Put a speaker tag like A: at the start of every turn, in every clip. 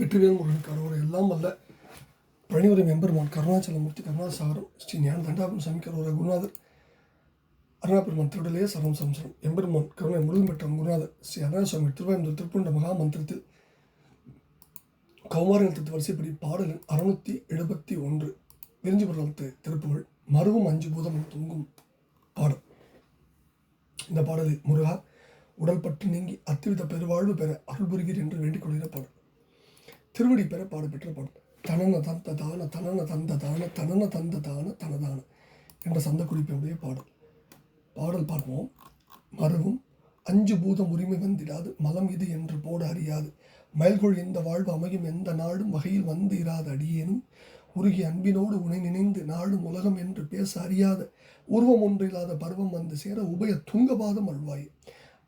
A: வெற்றிவேல் முருகன் கரோரை எல்லாம் அல்ல. பழனிவரம் மெம்பெருமான் கருணாச்சலமூர்த்தி கருணாசாரம் ஸ்ரீ ஞான தண்டாபுரம் சாமி கரோர குருநாதர் அருணாபெருமான் திருடலே சரம் சம்சரம் எம்பெருமான் கருணை முருகன் பெற்ற குருநாதர் ஸ்ரீ அருணாசுவாமி திருவாயந்தூர் திருப்புண்ட மகா மந்திரத்தில் கௌமாரத்தில் வரிசைப்படி பாடல் அறுநூற்றி எழுபத்தி ஒன்று விரிஞ்சு பருவத்து திருப்புகள் மருவும் அஞ்சு பூதம் தூங்கும் பாடல். இந்த பாடலில் முருகா உடல் பற்று நீங்கி அத்துவித பெருவாழ்வு பெற அருள் புரிகிறேன் என்று வேண்டிக் கொள்கிற பாடல். திருவடி பெற பாடுபெற்ற பாடல். தனன தந்த தான தனன தந்த தான தனன தந்த தான தனதான என்ற சந்த குறிப்பினுடைய பாடல். பாடல் பார்ப்போம். மருவும் அஞ்சு பூதம் உரிமை வந்திடாது மலம் இது என்று போட அறியாது. மயல்கொள் இந்த வாழ்வு அமையும் எந்த நாடும் வகையில் வந்து இராத அடியேனும். உருகி அன்பினோடு உனை நினைந்து நாடும் உலகம் என்று பேச அறியாத உருவம் ஒன்றில்லாத பருவம் வந்து சேர உபய துங்கபாதம் அல்வாய்.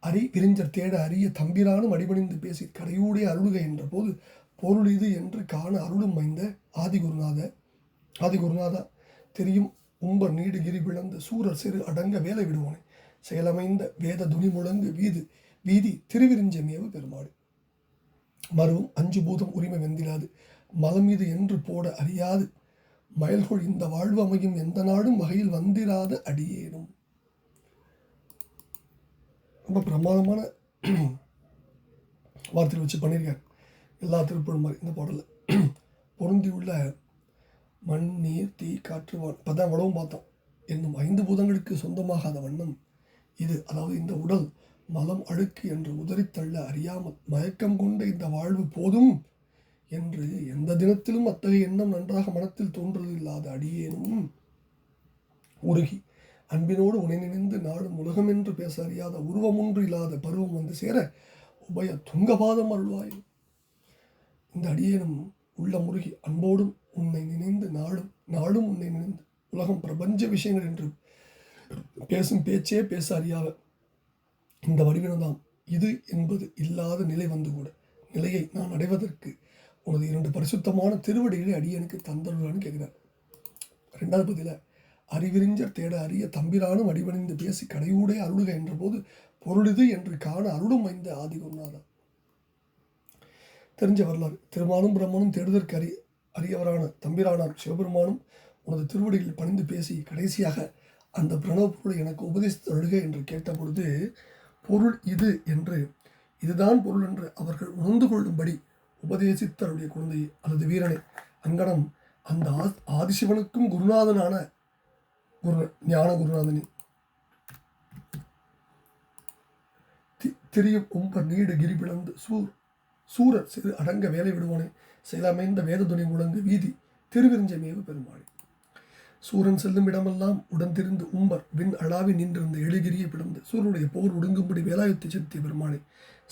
A: அரி விரிஞ்சர் தேட அரிய தம்பிரானும் அடிபணிந்து பேசி கடையூடே அருளுக என்ற போது பொருள் இது என்று காண அருளும் மைந்த ஆதிகுருநாத ஆதிகுருநாதா தெரியும் உம்ப நீடுகிரி கிரி சூரர் சிறு அடங்க வேலை விடுவோனே. செயலமைந்த வேத துணி முழங்கு வீது வீதி திருவிரிஞ்சமேவு பெருமாடு மறுவும் அஞ்சு பூதம் உரிமை வெந்திடாது மலம் இது என்று போட அறியாது. மயல்கொள் இந்த வாழ்வு அமையும் எந்த நாடும் வகையில் வந்திராத அடியேனும். ரொம்ப பிரமாதமான வார்த்தையில் வச்சு பண்ணியிருக்காரு. எல்லா திருப்பூரும் மாதிரி இந்த பாடலில். பொருந்தி உள்ள மண் நீர் தீ காற்று வான் இப்போ தான் உடவும் பார்த்தோம். என்னும் ஐந்து பூதங்களுக்கு சொந்தமாகாத வண்ணம் இது. அதாவது இந்த உடல் மலம் அழுக்கு என்று உதறித்தள்ள அறியாமல் மயக்கம் கொண்ட இந்த வாழ்வு போதும் என்று எந்த தினத்திலும் அத்தகைய எண்ணம் நன்றாக மனத்தில் தோன்றுவதில்லாத அடியேனும் உருகி அன்பினோடு உனை நினைந்து நாடும் உலகம் என்று பேச அறியாத உருவம் ஒன்று இல்லாத பருவம் வந்து சேர உபய துங்கபாதம் அருள்வாயும் இந்த அடியேனும் உள்ள முருகி அன்போடும் உன்னை நினைந்து நாளும் நாளும் உன்னை நினைந்து உலகம் பிரபஞ்ச விஷயங்கள் என்று பேசும் பேச்சே பேச அறியாத இந்த வடிவினதாம். இது என்பது இல்லாத நிலை வந்து கூட நிலையை நான் அடைவதற்கு உனது இரண்டு பரிசுத்தமான திருவடிகளை அடியனுக்கு தந்தருளான்னு கேட்குறார். ரெண்டாவது பதில அறிவிரிஞ்சர் தேட அறிய தம்பிரானும் அடிபணிந்து பேசி கடையூடே அருளுக என்ற போது பொருளிது என்று காண அருளும் வைந்த ஆதி குருநாதா தெரிஞ்ச வரலாறு. திருமாலும் பிரம்மனும் தேடுதற்கு அறி அறியவரான தம்பிரானார் சிவபெருமானும் உனது திருவடியில் பணிந்து பேசி கடைசியாக அந்த பிரணவ பொருளை எனக்கு உபதேசித்து அழுக என்று கேட்ட பொழுது பொருள் இது என்று இதுதான் பொருள் என்று அவர்கள் உணர்ந்து கொள்ளும்படி உபதேசித்தருடைய குழந்தையை அல்லது வீரனை அங்கனம் அந்த ஆ- ஆதிசிவனுக்கும் குருநாதனான குரு ஞான குருநாதனே தி- திரியும் உம்ப நீடு கிரி பிளந்து சூர் சூரர் சிறு அடங்க வேலை விடுவானே. செயலமைந்த வேததுணி முழங்கு வீதி. திருவிருஞ்சமேவு பெருமாள். சூரன் செல்லும் இடமெல்லாம் உடன் திரிந்து உம்பர். விண் அளாவி நின்றிருந்த எழுகிரியை பிளந்து சூரனுடைய போர் ஒடுங்கும்படி வேலாயுத்தி செலுத்திய பெருமாளே.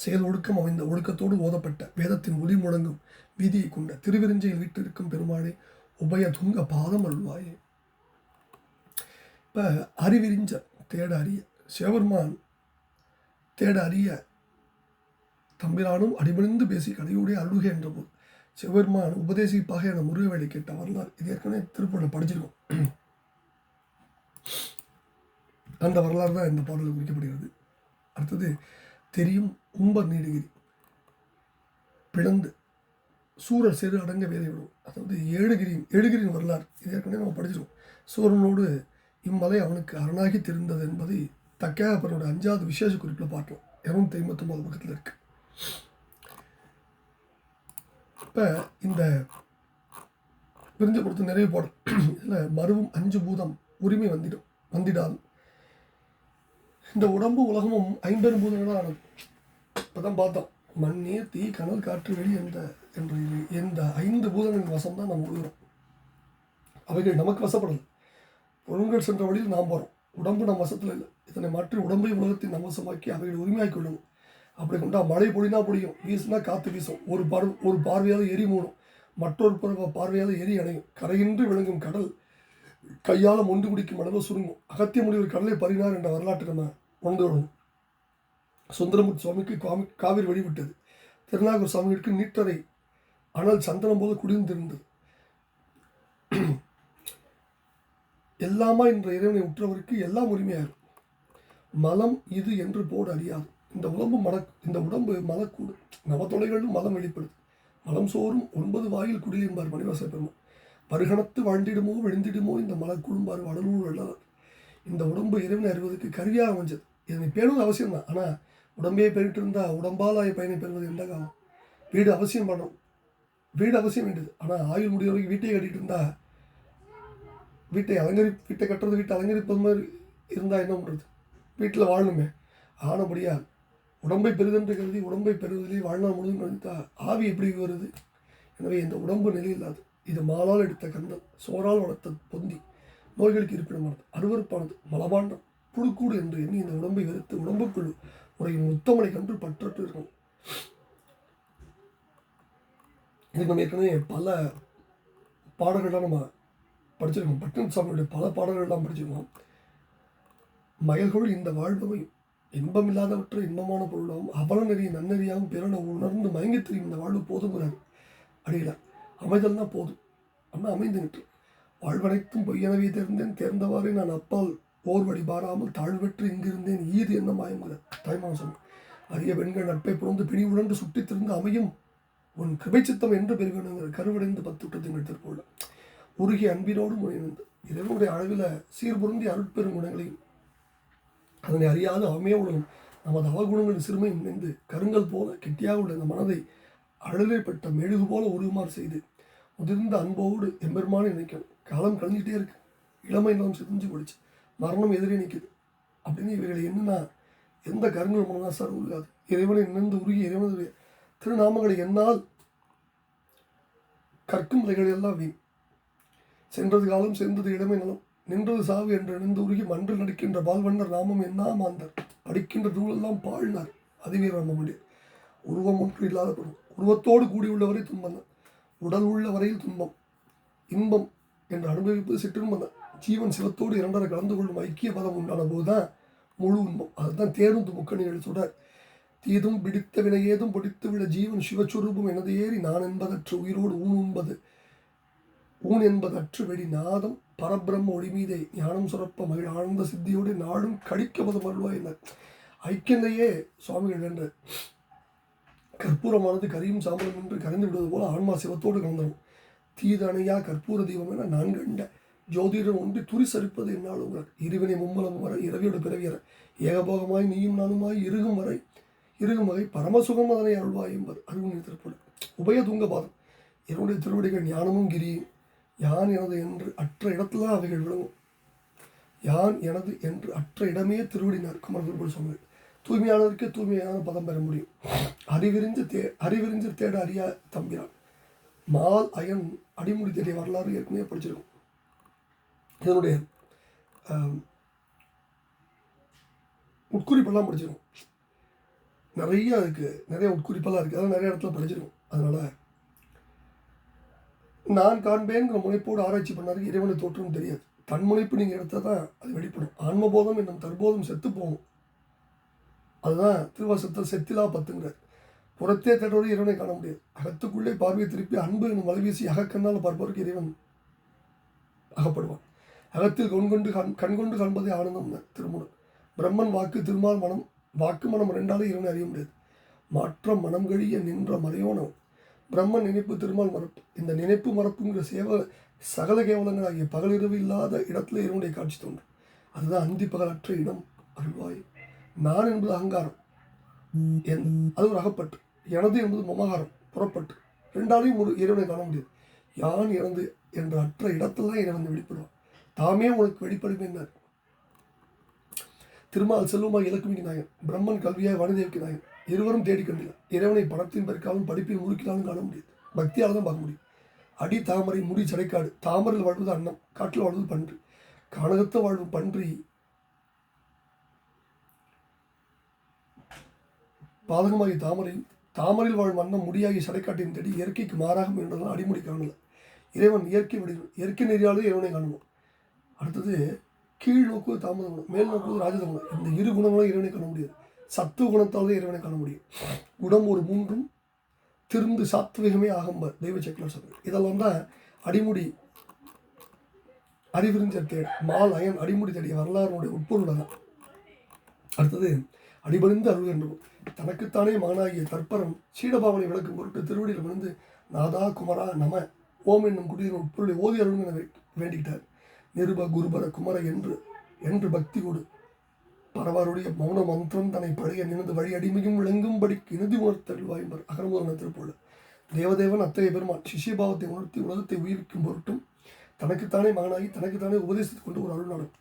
A: செயல் ஒழுக்கம் அமைந்த ஒழுக்கத்தோடு ஓதப்பட்ட வேதத்தின் ஒளி முழங்கும் வீதியை கொண்ட திருவிருஞ்சையில் வீட்டிருக்கும் பெருமாளே உபய துங்க பாதம் அருள்வாயே. இப்போ அறிவிரிஞ்ச தேட அறிய சிவபெருமான் தேட அறிய தம்பிரானும் அடிபணிந்து பேசி கடையுடைய அருளுக என்ற போது சிவபெருமான் உபதேசிப்பாக என முருகவேலை கேட்ட வரலாறு இது ஏற்கனவே திருப்பூரில் படிச்சிருக்கோம். அந்த வரலாறு தான் இந்த பாடலில் குறிக்கப்படுகிறது. அடுத்தது தெரியும் உம்பர் நீலகிரி. பிளந்து சூரர் சிறு அடங்க வேலை விடும் அதாவது ஏழுகிரியின் ஏழுகிரியின் வரலாறு. இது ஏற்கனவே நம்ம படிச்சிருக்கோம். சூரனோடு இம்மலை அவனுக்கு அரணாகி தெரிந்தது என்பதை தக்கையாப்பனோட அஞ்சாவது விசேஷ குறிப்பில் பார்க்கலாம். இரநூத்தி ஐம்பத்தொம்பது பக்கத்தில் இருக்குது இப்போ இந்த பிரிஞ்சு கொடுத்த நிறைவு போடும். இதில் மருவும் அஞ்சு பூதம் உரிமை வந்திடும் வந்திடாது. இந்த உடம்பு உலகமும் ஐம்பெரும் பூதங்களாக ஆனது. இப்போ தான் பார்த்தோம். மண் நீர் தீ கனல் காற்று வெளி என்ற என்ற எந்த ஐந்து பூதங்களின் வசம் தான் நம்ம உழுகிறோம் அவைகள் நமக்கு வசப்படலை. பொருள்கள் சென்ற வழியில் நாம் போகிறோம் உடம்பு நம் வசத்தில் இல்லை. இதனை மாற்றி உடம்பை உலகத்தை நம் வசமாக்கி அவைகளை உரிமையாக்கி கொள்ளணும் அப்படி கொண்டா மழை பொழினா பிடிக்கும் வீசுனா காற்று வீசும். ஒரு பார் ஒரு பார்வையால் எரி மூடும். மற்றொரு பருவ பார்வையால் எரி அணையும். கரையின்றி விளங்கும் கடல் கையால் மொண்டு குடிக்கும் அளவு சுருங்கும். அகத்திய முடிவில் கடலை பறினார் என்ற வரலாற்றை நம்ம உணர்ந்து விடணும் சுந்தரமூர்த்தி சுவாமிக்கு காமி காவிரி வழிவிட்டது திருநாகூர் சுவாமிகளுக்கு நீட்டரை அனல் சந்தனம் போல குடிந்திருந்தது. எல்லாமா என்ற இறைவனை உற்றவருக்கு எல்லாம் உரிமையாகும். மலம் இது என்று போடு அறியாது. இந்த உடம்பு மல இந்த உடம்பு மலக்கூடு நவத்தொலைகளும் மலம் வெளிப்படுது. மலம் சோறும் ஒன்பது வாயில் குடியும்பார் என்பார் மணிவாச பெருமான் பருகணத்து வாழ்ந்திடுமோ விழுந்திடுமோ இந்த மலக்குழும்பார் வடலூர் அல்லது இந்த உடம்பு இறைவன் அறிவதற்கு கருவியாக அமைஞ்சது. இதனை பேணுவது அவசியம் தான் ஆனால் உடம்பே பெருட்டு இருந்தால் உடம்பாலாய பயனை பெறுவது எந்த காலம்? வீடு அவசியம் பண்ணும் வீடு அவசியம் வேண்டியது. ஆனால் ஆயுள் முடிய வரைக்கும் வீட்டையே கட்டிட்டு இருந்தால் வீட்டை அலங்கரி வீட்டை கட்டுறது வீட்டை அலங்கரிப்பது மாதிரி இருந்தால் என்ன பண்ணுறது வீட்டில் வாழணுமே. ஆனபடியாக உடம்பை பெரிதென்று கருதி உடம்பை பெறுவதிலே வாழ்நாள் முழுதும் கருதித்தா ஆவி எப்படி வருது? எனவே இந்த உடம்பு நிலையில்லாது. இது மாலால் எடுத்த கந்தம் சோறால் வளர்த்த பொந்தி. நோய்களுக்கு இருப்பிடமானது. அருவருப்பானது மலபாண்டம் புழுக்கூடு என்று எண்ணி இந்த உடம்பை வெறுத்து உடம்புக்குள் உரையும் உத்தமனை கன்று பற்றற்று இருக்கணும் இதுக்கு நம்ம ஏற்கனவே பல பாடல்கள்லாம் நம்ம படிச்சிருக்கோம். பட்டன் சாமியுடைய பல பாடல்கள்லாம் படிச்சிருக்கோம். மயல்கொள் இந்த வாழ்வமையும் இன்பமில்லாதவற்றை இன்பமான பொருளாகவும் அவல நெறிய நன்னெறியாகவும் பிறனை உணர்ந்து மயங்கி தெரியும் இந்த வாழ்வு போதுங்கிறார் அடியில. அமைதல்னா போதும். அண்ணா அமைந்து வாழ்வனைத்தும் பொய்யனவே தெரிந்தேன். தேர்ந்தவாறே நான் அப்பால் போர் வழி பாராமல் தாழ்வெற்று இங்கிருந்தேன் ஈது என்ன மாயங்கிறார் தாய்மான சொன்னார் அரிய பெண்கள் நட்பை புறந்து பிணி உழன்று சுட்டித் திருந்து அமையும். உன் கிருபை சித்தம் என்று பெருகணுங்கிற கருவடைந்து பத்து விட்டத்தின் திருப்போல உருகி அன்பினோடும் முனைந்து இறைவனுடைய அளவில் சீர்புருந்தி அருட்பெரும் குணங்களையும் அதனை அறியாத அவமே உலகம். நமது அவகுணங்களின் சிறுமை நின்று கருங்கல் போல கெட்டியாக உள்ள இந்த மனதை அழலைப்பட்ட மெழுகு போல உருகுமாறு செய்து முதிர்ந்த அன்போடு எம்பெருமானை நினைக்கணும். காலம் கழிஞ்சிட்டே இருக்கு. இளமை நிலம் சிரிஞ்சு போயிடுச்சு. மரணம் எதிரே நிற்குது அப்படின்னு இவைகளை என்னன்னா எந்த கருங்கல் சார் உள்ளாது இறைவனை நினைந்து உருகி இறைவனுடைய திருநாமங்களை என்னால் கற்கும் நிலைகள் எல்லாம் வீண். சென்றது காலம் சென்றது இளமை நலம். நின்றது சாவு என்று நின்று உருகி மன்றில் நடிக்கின்ற பால்வண்ணர் நாமம் என்ன மாந்தர் படிக்கின்ற நூலெல்லாம் பாழ்னார் அதுவே ராமமண்டியர் உருவம் ஒன்று இல்லாத பொருள் உருவத்தோடு கூடியுள்ளவரை துன்பம். தான் உடல் உள்ள வரையில் துன்பம். இன்பம் என்று அனுபவிப்பது சிற்றின்பம். தான் ஜீவன் சிவத்தோடு இரண்டரை கலந்து கொள்ளும் ஐக்கிய பதம் உண்டான போதுதான் முழு இன்பம். அதுதான் தேருந்து முக்கணிகள் சுடர் தீதும் பிடித்த வினையேதும் பிடித்து விட ஜீவன் சிவச்சுரூபம் எனது ஏறி நான் என்பதற்று உயிரோடு ஊன் உண்பது. ஊன் என்பதற்று வெடி நாதம் பரபிரம்ம ஒளிமீதே ஞானம் சுரப்ப மகிழ் ஆனந்த சித்தியோடு நாடும் கடிக்கப்பதும் என்ன ஐக்கியந்தையே சுவாமிகள் என்ற கற்பூரமானது கரியும் சாம்பலும் என்று கரைந்து விடுவது போல ஆன்மா சிவத்தோடு கலந்தனும் தீதணையா கற்பூர தீபம் என நான் கண்ட ஜோதிடம் ஒன்றி துரி சரிப்பது என்னால் இருவினை மும்மலம் வர இரவியோட பிறவியற. ஏகபோகமாய் நீயும் நானுமாய் இருகும் வரை இருகும் வகை பரமசுகம் அதனை அருள்வாய் என்பது. அருள் திருப்பூர் உபய தூங்கபாதம். என்னுடைய திருவடிகள் ஞானமும் கிரியும். யான் எனது என்று அற்ற இடத்துல தான் அவைகள் விளங்கும் யான் எனது என்று அற்ற இடமே திருவடினார். குமர திருப்பூர் சொன்னார் தூய்மையான பதம் பெற முடியும். அறிவிரிஞ்சு தே அறிவிரிஞ்சு தேட அறியா தம்பிரான் மால் அயன் அடிமுடி தேடிய வரலாறு ஏற்கனவே படிச்சிருக்கும். இதனுடைய உட்குறிப்பெல்லாம் படிச்சிருக்கும். நிறைய அதுக்கு நிறைய உட்குறிப்பெல்லாம் இருக்குது அதெல்லாம் நிறைய இடத்துல படிச்சிருக்கும். அதனால் நான் காண்பேங்கிற முனைப்போடு ஆராய்ச்சி பண்ணாரு இறைவனை தோற்றம் தெரியாது. தன் முனைப்பு நீங்கள் எடுத்தால் தான் அது வெளிப்படும். ஆன்மபோதம் என்னும் தற்போதம் செத்து போகும். அதுதான் திருவாசத்தில் செத்திலா பத்துங்கிறார். புறத்தே தேடுவது இறைவனை காண முடியாது. அகத்துக்குள்ளே பார்வையை திருப்பி அன்பு என்னும் வலைவீசி அகக்கண்ணால் பார்ப்பவருக்கு இறைவன் அகப்படுவான். அகத்தில் கொண்கொண்டு கண் கண்கொண்டு காண்பதே ஆனந்தம் திருமணம் பிரம்மன் வாக்கு திருமால் மனம் வாக்கு மனம் ரெண்டாலே இறைவனை அறிய முடியாது. மாற்றம் மனம் கழிய நின்ற மறையோனம் பிரம்மன் நினைப்பு திருமால் மரப்பு இந்த நினைப்பு மரப்புங்கிற சேவ சகல கேவலங்கள் ஆகிய பகலிரவு இல்லாத இடத்துல இவனுடைய காட்சி தோன்றும். அதுதான் அந்தி பகலற்ற இடம் அருள்வாய். நான் என்பது அகங்காரம். என் அது ஒரு அகப்பட்டு. எனது என்பது மமகாரம் புறப்பட்டு. ரெண்டாலையும் ஒரு இறைவனை காண முடியாது. யான் இறந்து என்ற அற்ற இடத்துல தான் இறைவன் வெளிப்படுவான். தாமே உனக்கு வெளிப்படுகின்றார் திருமால் செல்வமாக இலக்குமிக்கு நாயகன் பிரம்மன் கல்வியாய் வனதேவிக்கு நாயகன். இருவரும் தேடி இறைவனை பணத்தின் பெருக்காலும் படிப்பில் முறுக்கினாலும் காண முடியாது. பக்தியால் தான் பார்க்க முடியும். அடி தாமரை முடி சடைக்காடு தாமரையில் வாழ்வது அன்னம் காட்டில் வாழ்வது பன்று. கானகத்தை வாழும் பன்றி. பாதகமாகி தாமரை தாமரையில் வாழும் அன்னம் முடியாகி சடைக்காட்டின் தேடி இயற்கைக்கு மாறாக முயன்றதால் அடிமுடி காணல. இறைவன் இயற்கை வடிவம் இயற்கை நெறியாலே இறைவனை காணணும் அடுத்தது கீழ் நோக்குவது தாமதம் மேல் நோக்குவது ராஜத இந்த இரு குணங்களும் இறைவனை காண முடியாது. சத்துவ குணத்தால் தான் இறைவனை காண முடியும். குணம் ஒரு மூன்றும் திருந்து சாத்விகமே ஆகம்பர் தெய்வ சக்கர சொல்றார் இதெல்லாம் தான் அடிமுடி அறிவிரிஞ்ச தேர் மால் அயன் அடிமுடி தேடிய வரலாறுனுடைய உட்பொருள் தான் அடுத்தது அடிபணிந்து அருள் என்றும் தனக்குத்தானே மகனாகிய தற்பரம் சீடபாவனை விளக்கும் பொருட்டு திருவடியில் விழுந்து நாதா குமரா நம ஓம் என்னும் குடியின் உட்பொருளை ஓதி அருளும் என வேண்டிக்கிட்டார். நிருப குருபர குமர என்று என்று பக்தி கொடு பரவாருடைய மௌன மந்திரம் தன்னை பழைய நினைந்து வழி அடிமையும் விளங்கும்படி இறுதி உணர்த்தல் வாய்மர் அகரமுதன திருப்போடு தேவதேவன் அத்தகைய பெருமான் சிஷ்யபாவத்தை உணர்த்தி உலகத்தை உயிர்க்கும் பொருட்டும் தனக்குத்தானே மகனாகி தனக்குத்தானே உபதேசித்துக் கொண்டு ஒரு அருள்நாடும்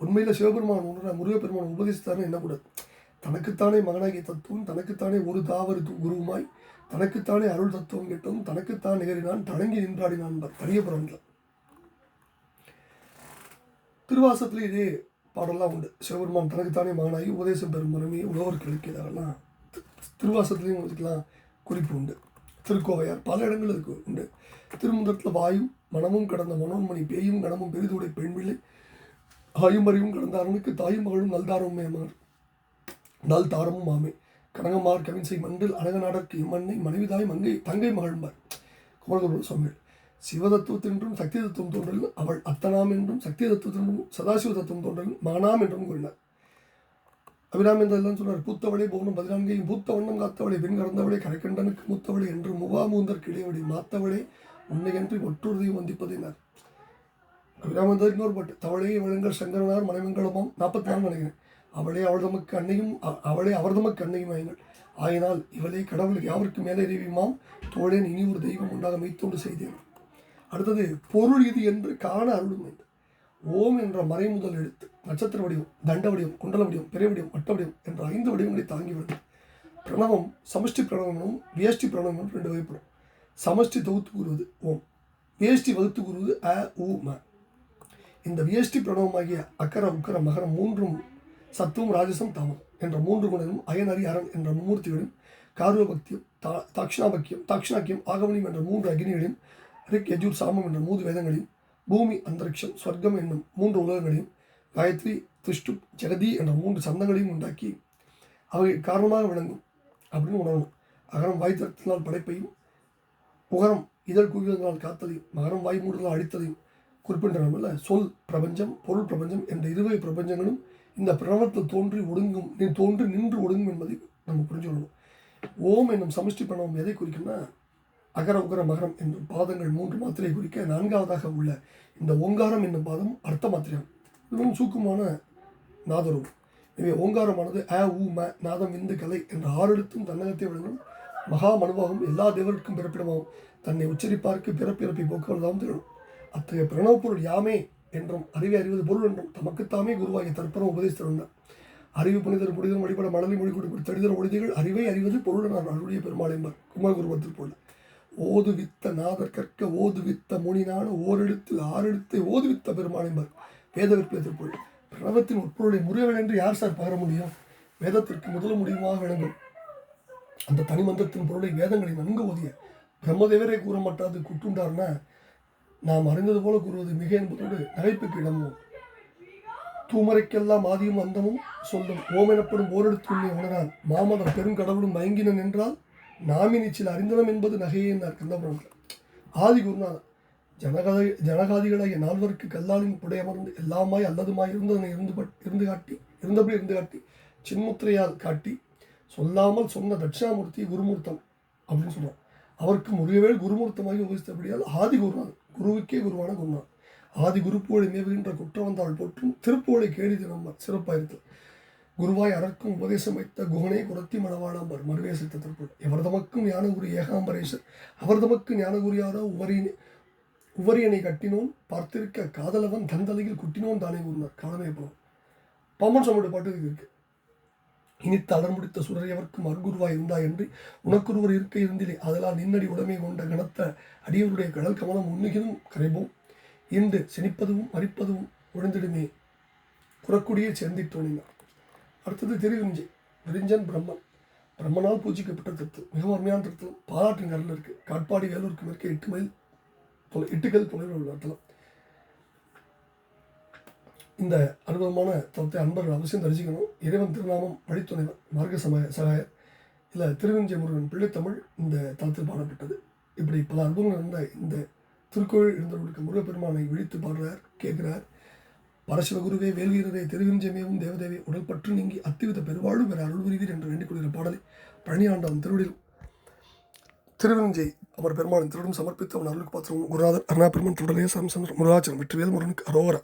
A: உண்மையில் சிவபெருமான் உணர முருகப்பெருமான் உபதேசித்தானே என்னக்கூடாது தனக்குத்தானே மகனாகிய தத்துவம் தனக்குத்தானே ஒரு தாவரு குருவுமாய் தனக்குத்தானே அருள் தத்துவம் கேட்டதும் தனக்குத்தான் நிகரினான் தடங்கி நின்றாடினான் தனிய புறங்கள் திருவாசத்திலே இதே பாடலாம் உண்டு. சிவபெருமான் தனக்குத்தானே மகனாகி உபதேசம் பெறும் மனமே உழவருக்கு கிழக்கியதாரெல்லாம் திருவாசத்துலேயும் இதுக்கெல்லாம் குறிப்பு உண்டு. திருக்கோவையார் பல இடங்கள் இருக்கு உண்டு. திருமுந்தத்தில் வாயும் மனமும் கடந்த மனோன்மணி பேயும் கணமும் பெரிதுடை பெண்பிள்ளை ஆயும் அறிவும் கடந்த அரணுக்கு தாயும் மகளும் நல்தாரமும் மேமார் நல் தாரமும் மாமே. கனகமார் கவின்சை மண்டில் அழகநாடற்கு இம்மண்ணை மனைவிதாய் மங்கை தங்கை மகள்மார் குமரகுரு சுவாமிகள் சிவதத்துவத்தின்றும் சக்தி தத்துவம் தோன்றலும் அவள் அத்தனாம் என்றும் சக்தி தத்துவத்தின்றும் சதாசிவ தத்துவம் தோன்றலும் மானாம் என்றும் கூறினார். அபிராமி எல்லாம் சொன்னார் பூத்தவளை போனும் பதினான்கையும் பூத்த வண்ணம் காத்தவளை பெண் கறந்தவளை கரைக்கண்டனுக்கு மூத்தவளை என்று முவா மூந்தர் கிளையவளை மாத்தவளை உன்னையன்றி மற்றொருதையும் வந்திப்பதினார். அபிராமந்தர் இன்னொரு பாட்டு தவளை வழங்கல் சங்கரனார் மனைமங்கலமாம் நாற்பத்தி நாலு நினைக்கிறேன். அவளே அவள் தமக்கு அன்னையும் அ- அவளே அவர் தமக்கு அன்னையும் ஆயுங்கள் ஆயினால் இவளே கடவுள் யாவருக்கு மேலே அறிவிமாம் தோழேன் இனி ஒரு தெய்வம் உண்டாக மெய்த்தோடு செய்தேன். அடுத்தது பொருள் இது என்று காண அருளும் என்று. ஓம் என்ற மறைமுதல் எழுத்து நட்சத்திர வடிவம் தண்ட வடிவம் குண்டல வடிவம் பிறை வடிவம் வட்ட வடிவம் என்ற ஐந்து வடிவங்களை தாங்கி வருது பிரணவம் சமஷ்டி பிரணவமும் வேஷ்டி பிரணவமும் ரெண்டு வகைப்படும். சமஷ்டி தொகுத்து கூறுவது ஓம் வியஷ்டி வகுத்து கூறுவது அ உ ம. இந்த வியஷ்டி பிரணவமாகிய அக்கர உக்கர மகரம் மூன்றும் சத்துவம் ராஜசம் தாமம் என்ற மூன்று குணங்களும் அயனரி அரண் என்ற மும்மூர்த்திகளும் கார்வபக்தியும் தா தாக்ஷணாபக்கியம் தாக்ஷணாக்கியம் ஆகவனியம் என்ற மூன்று அக்னிகளையும் ரிக் யஜூர் சாமம் என்ற மூன்று வேதங்களையும் பூமி அந்தரிக்ஷம் ஸ்வர்க்கம் என்னும் மூன்று உலகங்களையும் காயத்ரி திருஷ்டு ஜெகதி என்ற மூன்று சந்தங்களையும் உண்டாக்கி அவை காரணமாக விளங்கும் அப்படின்னு உணரணும். அகரம் வாய் திறத்தினால் படைப்பையும் புகரம் இதழ் குவிவதனால் காத்தலையும் மகரம் வாய் மூடுதலால் அழித்ததையும் குறிப்பிட்டனமல்ல சொல் பிரபஞ்சம் பொருள் பிரபஞ்சம் என்ற இருவகை பிரபஞ்சங்களும் இந்த பிரணவத்தில் தோன்றி ஒடுங்கும் நீ தோன்றி நின்று ஒடுங்கும் என்பதை நம்ம புரிஞ்சுக்கணும். ஓம் என்னும் சமஷ்டி பிரணவம் எதை குறிக்கும்னா அகர உகர மகரம் என்னும் பாதங்கள் மூன்று மாத்திரை குறிக்க நான்காவதாக உள்ள இந்த ஓங்காரம் என்னும் பாதம் அர்த்த மாத்திரம் இதுவும் சூக்குமான நாதரும் எனவே ஓங்காரமானது அ உ ம நாதம் இந்து கலை என்ற ஆறெழுத்தும் தன்னகத்தை விளங்கும் மகா மனுவாகவும் எல்லா தேவருக்கும் பிறப்பிடமாகவும் தன்னை உச்சரிப்பார்க்கு பிறப்பிறப்பை போக்குவரதாகவும் திகழும் அத்தகைய பிரணவ பொருள் யாமே என்றும் அறிவை அறிவது பொருள் என்றும் தமக்குத்தாமே குருவாகிய தற்பரம் உபதேசித்திருந்தார் அறிவு புனிதர் புனிதர் வழிபட மணலி மொழி கொடுக்கும் தடிதர் ஒழுதிகள் அறிவை அறிவது பொருள் நான் அருளிய பெருமாள் என்பார் குமரகுருவத்தில் போல. ஓதுவித்த நாதர் கற்க ஓதுவித்த மொழினான ஓரெழுத்தில் ஆறெழுத்தை ஓதுவித்த பெருமான் பெருமாள் என்பார். வேத விற்பத்தில் பிரணவத்தின் உட்பொருளை முறைகள் என்று யார் சார் பகர முடியும்? வேதத்திற்கு முதல் முடிவாக விளங்கும். அந்த தனிமந்தத்தின் பொருளை வேதங்களை நன்கு ஓதிய பிரம்மதேவரே கூற மாட்டாது குட்டுண்டார்னா நாம் அறிந்தது போல கூறுவது மிக என்பதோடு நகைப்புக்கு இடமும் தூமரைக்கெல்லாம் ஆதியும் அந்தமும் சொல்லும். ஓம் எனப்படும் ஓரெடுத்து உணரான். மாமதம் பெருங்கடவுளும் மயங்கினன் என்றால் நாமினிச்சில் அறிந்தனம் என்பது நகையே என்றார் கந்தபுரத்தில் ஆதி குருநாதன் ஜனகதை ஜனகாதிகளாகிய நால்வருக்கு கல்லாலின் புடையமர்ந்து எல்லாமாய் அல்லதுமாய் இருந்ததனை இருந்து பட் இருந்து காட்டி இருந்தபடி இருந்து காட்டி சின்முத்திரையால் காட்டி சொல்லாமல் சொன்ன தட்சிணாமூர்த்தி குருமூர்த்தம் அப்படின்னு சொல்றார். அவருக்கு முருகவேல் குருமூர்த்தமாகி உபயோகித்தபடியால் ஆதி குருநாதன் குருவுக்கே குருவான குருநாதன் ஆதி குருப்புகளை மேவுகின்ற குற்றவந்தாள் போற்றும் திருப்புகளை கேடி சிறப்பாக சிறப்பாயிருத்தல். குருவாய் அறக்கும் உபதேசம் வைத்த குகனே குரத்தி மணவாடாம்பர் மறுவேசித்த தத்திற்குள் எவர் தமக்கும் ஞானகுரு ஏகாம்பரேசர் அவர் தமக்கு ஞானகுரியாரோ உவரின் உவரியனை கட்டினோன் பார்த்திருக்க காதலவன் தந்தலையில் குட்டினோன் தானே கூறினார். காலமே போனோம் பம்மன் சுவாமியோட பாட்டு இருக்கு. இனித்து அலர் முடித்த சுடரையவர்க்கும் அருகுருவாய் இருந்தாய் என்று உனக்குருவர் இருக்க இருந்திலே. அதனால் நின்னடி உடமை கொண்ட கனத்த அடியவருடைய கடல் கமலம் உண்ணுகினும் கரைபோம். இன்று செனிப்பதும் மறிப்பதும் உழந்திடுமே குறக்குடியே சேர்ந்திட்டோனினார் அடுத்தது திருவிஞ்சை. விரிஞ்சன் பிரம்மன். பிரம்மனால் பூஜிக்கப்பட்ட தத்து மிகவும் அருமையான தத்துவம் பாலாற்றின் கடலில் இருக்குது காட்பாடி வேலூருக்கு மேற்கே எட்டு மைல் தொலை எட்டுக்கல் தொலைவில் உள்ள தலம் இந்த அற்புதமான தலத்தை அன்பர்கள் அவசியம் தரிசிக்கணும். இறைவன் திருநாமம் வழித்துணைவர் மார்க்க சமய சகாயர். இல்லை திருவெஞ்சை முருகன் பிள்ளைத்தமிழ் இந்த தலத்தில் பாடப்பட்டது. இப்படி பல அற்புதங்கள் இருந்த இந்த திருக்கோயில் இருந்தவர்களுக்கு முருகப்பெருமானை விழித்து பாடுறார் கேட்குறார். பரசிவகுருவே வேல்வீரரே திருவிஞ்சமேவும் தேவதேவி உடல்பற்று நீங்கி அத்திவித பெருவாழ்வு பெற அருள் புரிவீர் என்று வேண்டிக் கொள்கிற பாடலை பழனி ஆண்டவன் திருவிஞ்சை அவர் பெருமானின் திருடம் சமர்ப்பித்த அவன் அருளுக்கு பாத்திரம் குருநாதர் அருணா பெருமான் தொடரே சம்சந்திர முருகாச்சலம் வெற்றிவேல் முருகனுக்கு அரோகரா.